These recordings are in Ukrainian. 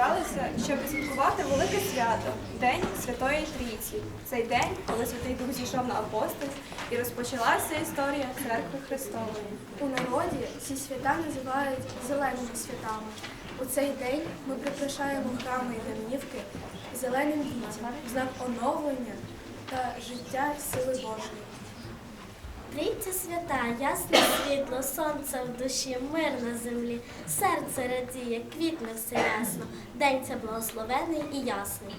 зібралися, щоб святкувати велике свято День Святої Трійці. Цей день, коли Святий Дух зійшов на апостолів і розпочалася історія церкви Христової. У народі ці свята називають зеленими святами. У цей день ми прикрашаємо храми і домівки зеленим віттям, в знак оновлення та життя сили Божої. Трійця свята, ясне світло, сонце в душі, мир на землі, серце радіє, квітне все ясно, день це благословений і ясний.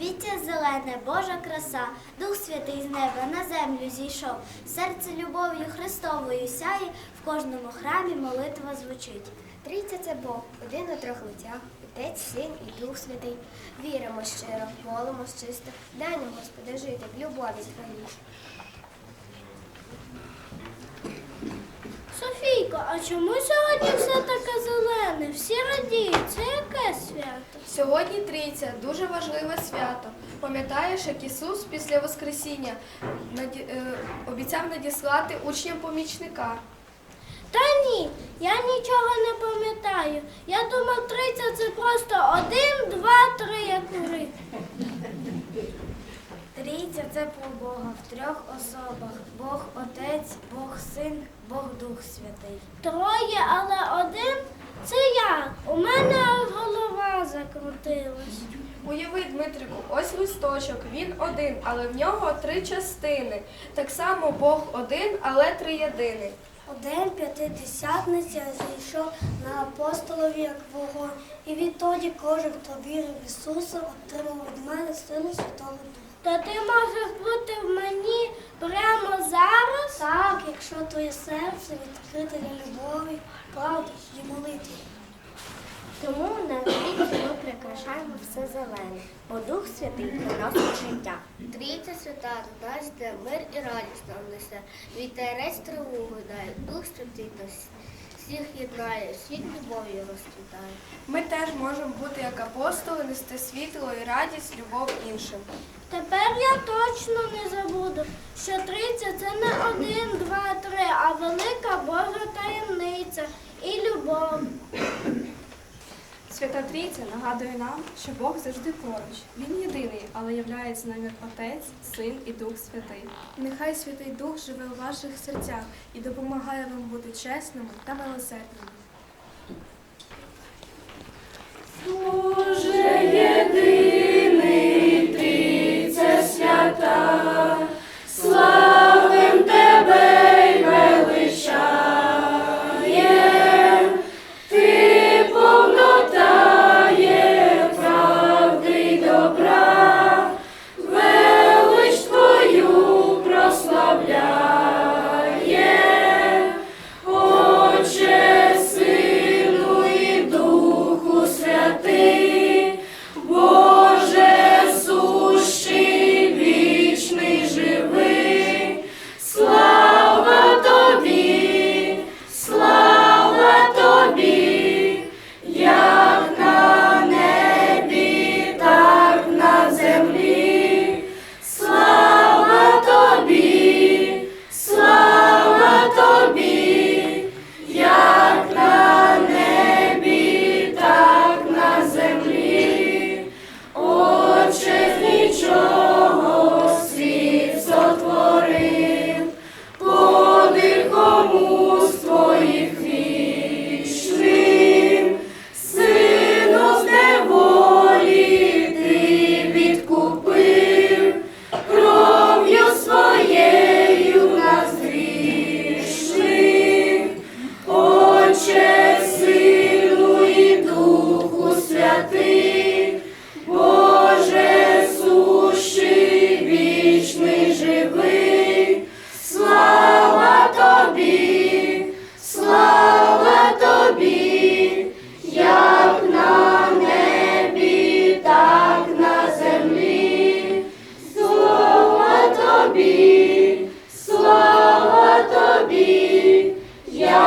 Віття зелене, Божа краса, Дух Святий з неба на землю зійшов. Серце любов'ю Христовою сяє, в кожному храмі молитва звучить. Трійця це Бог, один у трьох лицях, Отець, Син і Дух Святий. Віримо щиро, молимось чисто, дай нам, Господи, жити в любові своїй. Софійко, а чому сьогодні все таке зелене? Всі радіють, це яке свято? Сьогодні трійця дуже важливе свято. Пам'ятаєш, як Ісус після Воскресіння наді- е, обіцяв надіслати учням помічника. Та ні, я нічого не пам'ятаю. Я думав, триця це просто один, два, три, як гри. Трійця це про Бога в трьох особах. Бог Отець, Бог Син, Бог Дух Святий. Троє, але один це я. У мене голова закрутилась. Уяви, Дмитрику, ось листочок, він один, але в нього три частини. Так само Бог один, але три єдини. Один п'ятидесятниця зійшов на апостолові як вогонь, і відтоді кожен, хто вірив в Ісуса, отримав від мене силу Святого Духа. То ти можеш бути в мені прямо зараз? Так, якщо твоє серце відкрите для любові, правди і молитви. Тому на трійці ми прикрашаємо все зелене, бо Дух Святий приносить життя. Трійця свята дасть де мир і радість нам несе. Вітерець тривогу дає, Дух Святий нас всіх єднає, світ любов'ю розквітає. Ми теж можемо бути як апостоли, нести світло і радість, любов іншим. Тепер я точно не забуду, що триця це не один, два, три, а велика Божа таємниця і любов. Свята Трійця нагадує нам, що Бог завжди поруч. Він єдиний, але являється нам як Отець, Син і Дух Святий. Нехай Святий Дух живе у ваших серцях і допомагає вам бути чесними та милосердними. Yeah.